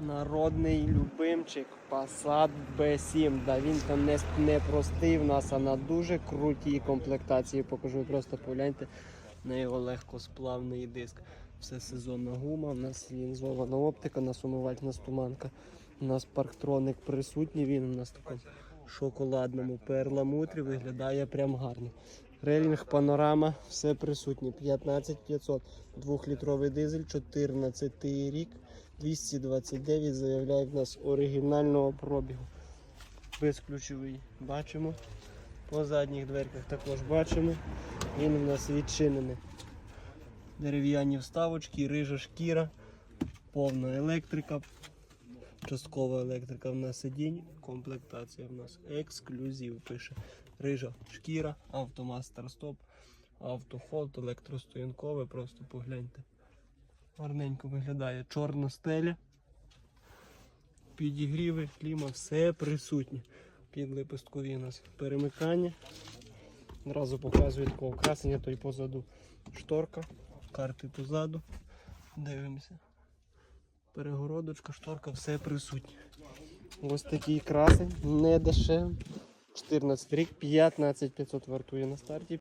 Народний любимчик Passat B7. Да, він там не, не простий в нас, а на дуже крутій комплектації. Покажу просто погляньте на його легкосплавний диск. Все сезонна гума, у нас лінзована оптика, у нас умивальна стуманка. У нас парктроник присутній, він у нас в такому шоколадному перламутрі виглядає прям гарно. Релінг, панорама, все присутнє. 15500, 2-літровий дизель, 14 рік, 229 заявляє в нас оригінального пробігу. Безключовий бачимо. По задніх дверках також бачимо. Він у нас відчинений. Дерев'яні вставочки, рижа шкіра, повна електрика, часткова електрика в нас сидінь, комплектація в нас ексклюзив пише. Рижа шкіра, автомат старт-стоп, автоход, електростоянкове, просто погляньте. Гарненько виглядає чорна стеля. Підігріви, кліма, все присутнє. Під лепесткові у нас перемикання. Одразу показую такого красення, то й позаду шторка, карти позаду. Дивимося. Перегородочка, шторка, все присутнє. Ось такий красень, не дешев. 14 рік, 15 500 вартує на старті.